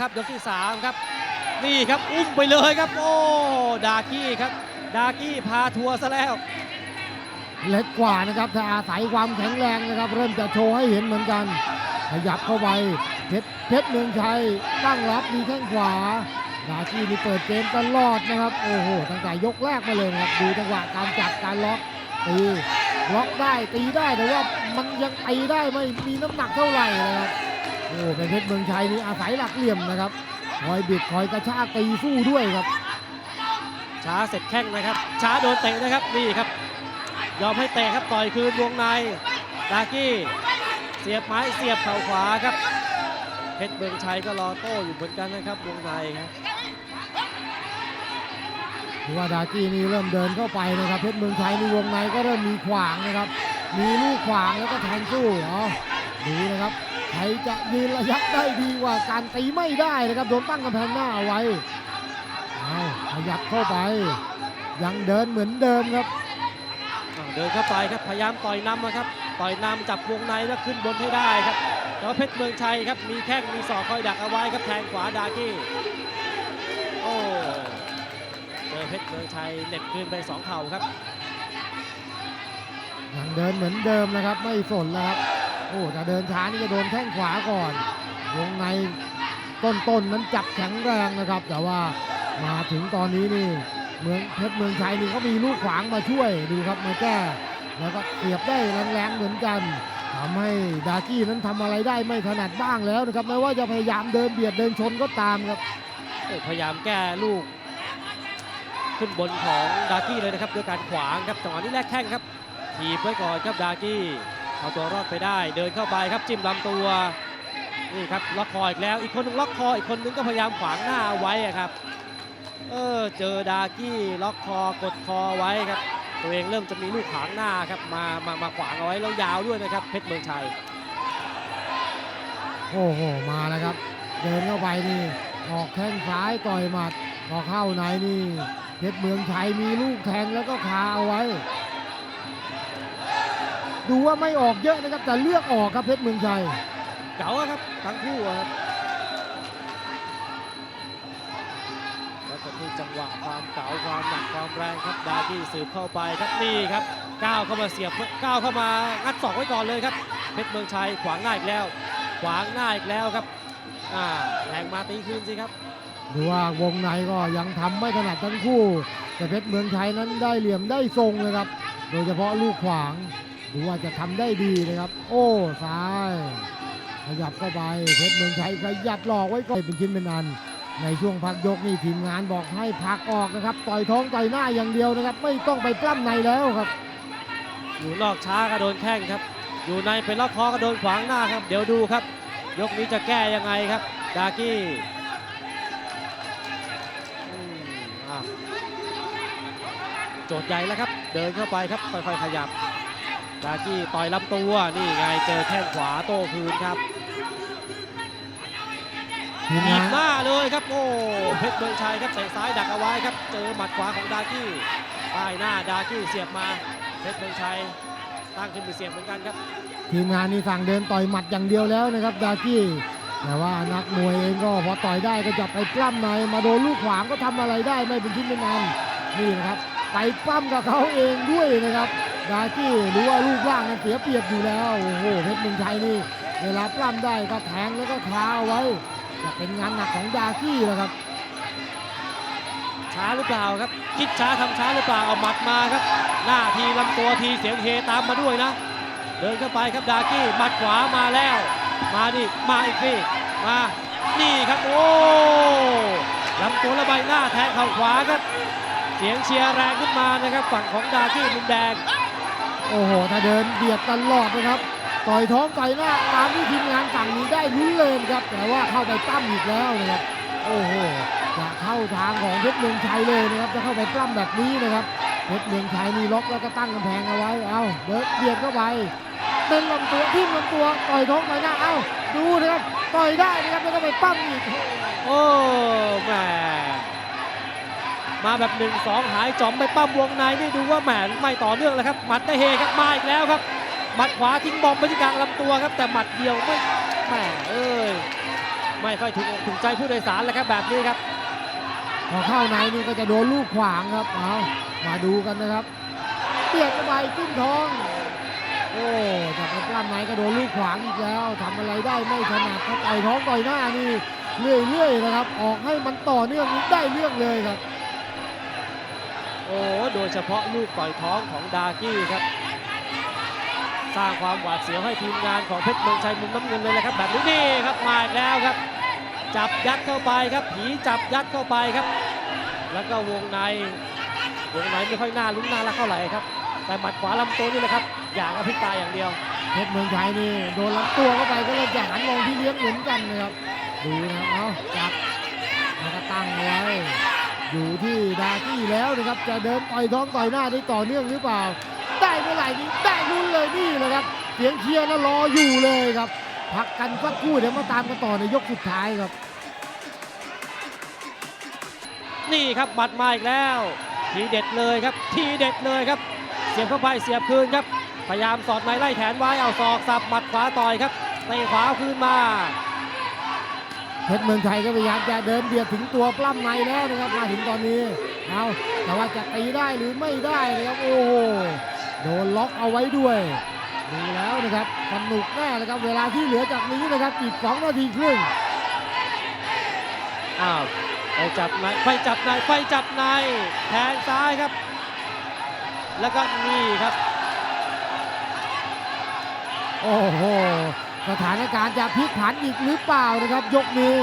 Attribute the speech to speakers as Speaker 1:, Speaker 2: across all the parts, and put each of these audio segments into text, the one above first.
Speaker 1: ครับยกที่ 3 ครับ นี่ครับอุ้มไปเลยครับ โอ้ดากี้ครับ ดากี้พาทัวร์ซะแล้ว
Speaker 2: เล็กกว่านะครับถ้าอาศัยความแข็งแรงนะครับ เริ่มจะโชว์ให้เห็นเหมือนกัน ขยับเข้าไปเพชรเพชรเมืองชัยตั้งรับมีแข้งขวาดากี้นี่เปิดเกมตลอดนะครับ โอ้โหตั้งแต่ยกแรกมาเลยนะครับดูจังหวะการจับการล็อกตีล็อกได้ตีได้แต่ว่ามันยังตีได้ไม่มีน้ำหนักเท่าไหร่นะครับ โอ้เป็นเพชรเมืองชัยนี่อาศัยหลักเหลี่ยมนะครับคอยบิดคอยกระชากตีสู้ด้วยครับ
Speaker 1: ช้าเสร็จแข้งนะครับ ช้าโดนเตะนะครับนี่ครับ ยอมให้เตะครับต่อยคืนวงในดากี้เสียบไม้เสียบเข่าขวาครับเพชรเมืองชัยก็รอโต้อยู่เหมือนกันนะครับวงในครับ
Speaker 2: ถือว่าดากี้นี่เริ่มเดินเข้าไปนะครับ เพชรเมืองชัยนี่วงในก็เริ่มมีขวางนะครับ มีลูกขวางแล้วก็แทงสู้เอาดูนะครับ ใครจะยืนระยะได้ดีกว่าการตีไม่ได้นะครับโดนตั้งกำแพงหน้าเอาไว้เอาขยับเข้าไป ยังเดินเหมือนเดิมครับ
Speaker 1: อ่าเดินเข้าไปครับพยายามต่อยนำนะครับต่อยนำจับวงในแล้วขึ้นบนให้ได้ครับแต่ว่าเพชรเมืองชัยครับมีแข้งมีศอกคอยดักเอาไว้ครับแทงขวาดากี้โอ้เจอเพชรเมืองชัยเหน็บคืนไปสองเข่าครับ
Speaker 2: ยังเดินเหมือนเดิมนะครับไม่สนแล้วครับ โอ้จะเดินช้านี่จะโดนแข้งขวาก่อนวงในต้นๆนั้นจับแข็งแรงนะครับ แต่ว่ามาถึงตอนนี้นี่เมืองเพชรเมืองชัยนี่เขามีลูกขวางมาช่วยดูครับมาแก้ แล้วก็เสียบได้แรงๆเหมือนกันทำให้ดากี้นั้นทำอะไรได้ไม่ถนัดบ้างแล้วนะครับไม่ว่าจะพยายามเดินเบียดเดินชนก็ตามครับ
Speaker 1: พยายามแก้ลูก ขึ้นบนของดากี้เลยนะครับด้วยการขวางครับจังหวะนี้แรกแข้งครับถีบไว้ก่อนครับดากี้ เอาตัวรอดไปได้เดินเข้าไปครับจิ้มลำตัวนี่ครับล็อกคออีกแล้ว อีกคนหนึงล็อกคออีกคนหนึงก็พยายามขวางหน้าเอาไว้ครับเออเจอดากี้ล็อกคอกดคอไว้ครับ ตัวเองเริ่มจะมีลูกขวางหน้าครับมามามาขวางเอาไว้แล้วยาวด้วยนะครับเพชรเมืองชัย
Speaker 2: โอ้โหมาแล้วครับ เดินเข้าไปนี่ออกแข้งซ้ายต่อยหมัดพอเข้าในนี่เพชรเมืองชัยมีลูกแทงแล้วก็คาเอาไว้ ดูว่าไม่ออกเยอะนะครับ แต่เลือกออกครับเพชรเมืองชัย
Speaker 1: เก๋าอะครับทั้งคู่อะครับแล้วก็มีจังหวะความเก๋าความหนักความแรงครับดากี้สืบเข้าไปครับนี่ครับก้าวเข้ามาเสียบก้าวเข้ามางัดศอกไว้ก่อนเลยครับเพชรเมืองชัยขวางหน้าอีกแล้ว ขวางหน้าอีกแล้วครับอ่าแรงมาตีคืนสิครับ
Speaker 2: ดูว่าวงในก็ยังทำไม่ถนัดทั้งคู่ แต่เพชรเมืองชัยนั้นได้เหลี่ยมได้ทรงเลยครับ โดยเฉพาะลูกขวาง ดูว่าจะทำได้ดีนะครับ โอ้ซ้าย ขยับเข้าไปเพชรเมืองชัยขยับหลอกไว้ก่อนเป็นชิ้นเป็นอัน ในช่วงพักยกนี่ทีมงานบอกให้พักออกนะครับ ต่อยท้องต่อยหน้าอย่างเดียวนะครับ ไม่ต้องไปปล้ำในแล้วครับ
Speaker 1: อยู่นอกช้าก็โดนแข้งครับ อยู่ในเป็นล็อกคอก็โดนขวางหน้าครับ เดี๋ยวดูครับ ยกนี้จะแก้ยังไงครับ ดากี้โจทย์ใหญ่แล้วครับ เดินเข้าไปครับค่อยๆขยับ ดากี้ต่อยลำตัว นี่ไงเจอแข้งขวาโต้คืนครับ
Speaker 2: ทีม
Speaker 1: หนี
Speaker 2: งา
Speaker 1: บ
Speaker 2: น
Speaker 1: หน้าเลยครับโอ้เพชรเมืองชัยครับเตะซ้ายดักเอาไว้ครับ เจอหมัดขวาของดากี้ป้ายหน้าดากี้เสียบมาเพชรเมืองชัยตั้งขึ้นไปเสียบเหมือนกันครับ
Speaker 2: ทีมงานนี่สั่งเดินต่อยหมัดอย่างเดียวแล้วนะครับดากี้แต่ว่านักมวยเองก็พอต่อยได้ก็จะไปปล้ำในมาโดนลูกขวางก็ทำอะไรได้ไม่เป็นชิ้นเป็นอันนี่นะครับ ไปปล้ำกับเขาเองด้วยนะครับ ดากี้รู้ว่ารูปร่างนั้นเสียเปรียบอยู่แล้ว โอ้โหเพชรเมืองชัยนี่เวลาปล้ำได้ก็แทงแล้วก็คาเอาไว้จะเป็นงานหนักของดากี้แหละครับ
Speaker 1: ช้าหรือเปล่าครับ คิดช้าทำช้าหรือเปล่าเอาหมัดมาครับ หน้าทีลำตัวทีเสียงเฮตามมาด้วยนะ เดินเข้าไปครับดากี้หมัดขวามาแล้ว มาดิมาอีกสิมานี่ครับโอ้ลำตัวและใบหน้าแทงเข่าขวาครับ สียงเชียร์แรงขึ้นมานะครับฝั่งของดากี้มุมแดง
Speaker 2: โอ้โห ถ้าเดินเบียดตลอดนะครับ ต่อยท้องต่อยหน้าตามที่ทีมงานสั่งนี้ได้ลุ้นเลยครับ แต่ว่าเข้าไปปั้มอีกแล้วนะครับ โอ้โห จะเข้าทางของเพชรเมืองชัยเลยนะครับ จะเข้าไปปล้ำแบบนี้นะครับ เพชรเมืองชัยนี่ล็อกแล้วก็ตั้งกำแพงเอาไว้ เอาเดินเบียดเข้าไปเป็นลำตัวทิ่มลำตัวต่อยท้องต่อยหน้า เอาดูนะครับ ต่อยได้นะครับแล้วก็ไปปั้มอีก
Speaker 1: โอ้แหม มาแบบหนึ่งสองหายจอมไปปั้มวงในนี่ดูว่าแหมไม่ต่อเนื่องเลยครับหมัดได้เฮครับมาอีกแล้วครับหมัดขวาทิ้งบอมไปที่กลางลำตัวครับ แต่หมัดเดียวไม่แหมเอ้ยไม่ค่อยถูกถูกใจผู้โดยสารแล้วครับแบบนี้ครับ
Speaker 2: พอเข้าในนี่ก็จะโดนลูกขวางครับเอามาดูกันนะครับเบียดเข้าไปจิ้มท้องโอ้จากกล้ามไหนก็โดนลูกขวางอีกแล้วทำอะไรได้ไม่ถนัดเขาต่อยท้องต่อยหน้านี่เรื่อยๆนะครับ ออกให้มันต่อเนื่องได้เรื่องเลยครับ
Speaker 1: อ้โดยเฉพาะลูกต่อยท้องของดากี้ครับ สร้างความหวาดเสียวให้ทีมงานของเพชรเมืองชัยมุมน้ำเงินเลยนะครับแบบนี้นี่ครับมาอีกแล้วครับ จับยัดเข้าไปครับ ผีจับยัดเข้าไปครับ แล้วก็วงในวงในไม่ค่อยน่าลุ้นน่ารักเท่าไหร่ครับ แต่หมัดขวาลำตัวนี่แหละครับ อย่างอภิตายอย่างเดียว
Speaker 2: เพชรเมืองชัยนี่โดนลำตัวเข้าไปก็เลยจะหันมองที่เลี้ยงเหมือนกันนะครับดูนะเอาจับแล้วก็ตั้งไว้ อยู่ที่ดากี้แล้วนะครับ จะเดินต่อยท้องต่อยหน้าได้ต่อเนื่องหรือเปล่า ได้เมื่อไหร่นี่ได้ลุ้นเลยนี่เลยครับ เสียงเชียร์นะรออยู่เลยครับ พักกันสักครู่เดี๋ยวมาตามกันต่อในยกสุดท้ายครับ
Speaker 1: นี่ครับหมัดมาอีกแล้ว ทีเด็ดเลยครับ ทีเด็ดเลยครับ เสียบเข้าไปเสียบคืนครับ พยายามสอดในไล่แขนไว้เอาศอกสับหมัดขวาต่อยครับเตะขวาคืนมา
Speaker 2: เพชรเมืองไทยก็พยายามจะเดินเบียดถึงตัวปล้ำในแล้วนะครับมาถึงตอนนี้เอาแต่ว่าจะตีได้หรือไม่ได้นะครับโอ้โหโดนล็อกเอาไว้ด้วยดูแล้วนะครับสนุกแน่นะครับเวลาที่เหลือจากนี้นะครับอีก2นาทีครึ่ง
Speaker 1: อ้าวไปจับในไปจับในไปจับในแทงซ้ายครับ แล้วก็นี่ครับ
Speaker 2: โอ้โห สถานการณ์จะพลิกผันอีกหรือเปล่านะครับ ยกนี้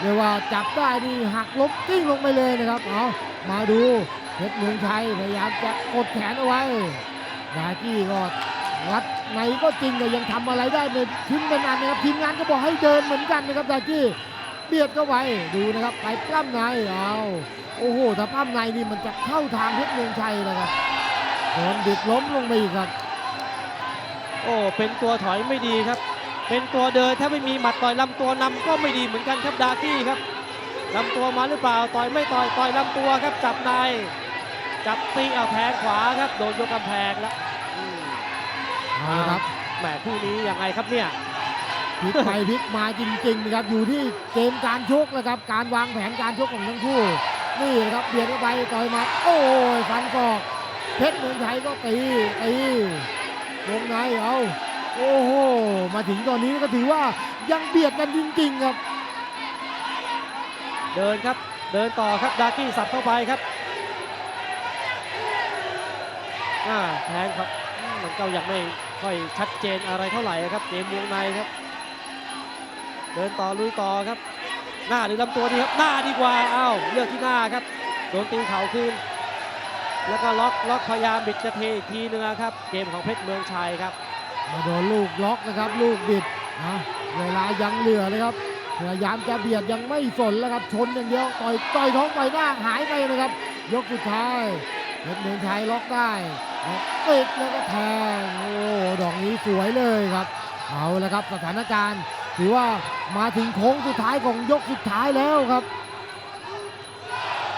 Speaker 2: เรียกว่าจับได้นี่หักล้มกิ้งลงไปเลยนะครับเอามาดูเพชรเมืองชัยพยายามจะกดแขนเอาไว้ดากี้ก็รัดในก็จริงแต่ยังทำอะไรได้ไม่ทิ้งเป็นอันนะครับทีมงานก็บอกให้เดินเหมือนกันนะครับดากี้เบียดเข้าไปดูนะครับไปปล้ำในเอาโอ้โหถ้าปล้ำในนี่มันจะเข้าทางเพชรเมืองชัยนะครับโดนบิดล้มลงไปอีกครับ
Speaker 1: โอ้เป็นตัวถอยไม่ดีครับ เป็นตัวเดินถ้าไม่มีหมัดต่อยลำตัวนำก็ไม่ดีเหมือนกันครับดากี้ครับลำตัวมาหรือเปล่าต่อยไม่ต่อยต่อยลำตัวครับจับในจับตีเอาแทงขวาครับโดนยกกำแพงแล้วอืม
Speaker 2: เอาละครับ
Speaker 1: แหมคู่นี้ยังไงครับเนี่ย
Speaker 2: พลิกไปพลิกมาจริงๆนะครับอยู่ที่เกมการชกนะครับ การวางแผนการชกของทั้งคู่ นี่นะครับเบียดเข้าไปต่อยหมาโอ้ยฟันศอกเพชรเมืองไทยก็ตีตีวงในเอา โอ้โห มาถึงตอนนี้ก็ถือว่ายังเบียดกันจริงๆครับ
Speaker 1: เดินครับเดินต่อครับดากี้สับเข้าไปครับอ่าแทงครับมันก็ยังไม่ค่อยชัดเจนอะไรเท่าไหร่ครับเกมวงในครับ เดินต่อลุยต่อครับ หน้าหรือลำตัวดีครับหน้าดีกว่าอ้าวเลือกที่หน้าครับโดนตีเข่าคืนแล้วก็ล็อกล็อกพยายามบิดจะเทอีกทีนึงครับ เกมของเพชรเมืองชัยครับ
Speaker 2: มาโดนลูกล็อกนะครับ ลูกบิดนะเวลายังเหลือเลยครับพยายามจะเบียดยังไม่สนแล้วครับชนอย่างเดียวต่อยต่อยท้องต่อยหน้าหายไปนะครับ ยกสุดท้ายเพชรเมืองไทยล็อกได้ล็อกปิดแล้วก็แทงโอ้ดอกนี้สวยเลยครับเอาละครับสถานการณ์ถือว่ามาถึงโค้งสุดท้ายของยกสุดท้ายแล้วครับ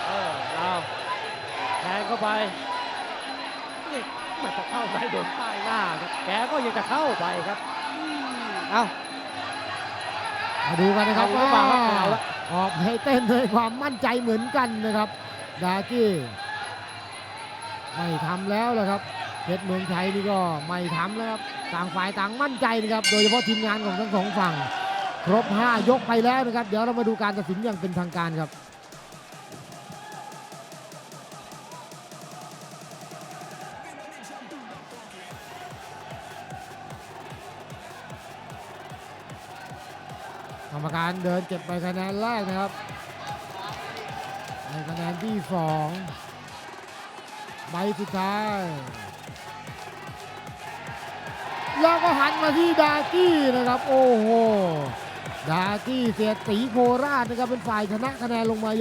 Speaker 1: เออเอาแทงเข้าไป นี่มันจะเข้าไปโดนป้ายหน้าครับแกก็ยังจะเข้าไปครับอืมเอา
Speaker 2: มาดูกันนะครับ
Speaker 1: เอาหรือ
Speaker 2: ว่า
Speaker 1: เปล่าครับเอาละ
Speaker 2: ออกให้เต้นด้วยความมั่นใจเหมือนกันนะครับดากี้ไม่ทำแล้วแหละครับเพชรเมืองชัยนี่ก็ไม่ทำแล้วครับต่างฝ่ายต่างมั่นใจนะครับ โดยเฉพาะทีมงานของทั้งสองฝั่ง ครบ 5 ยกไปแล้วนะครับ เดี๋ยวเรามาดูการตัดสินอย่างเป็นทางการครับ การเดินเก็บไปคะแนนแรกนะครับ ในคะแนนที่สองใบสุดท้าย แล้วก็หันมาที่ดากี้นะครับ โอ้โห ดากี้เสียตีโคราชนะครับเป็นฝ่ายชนะคะแนนลงมา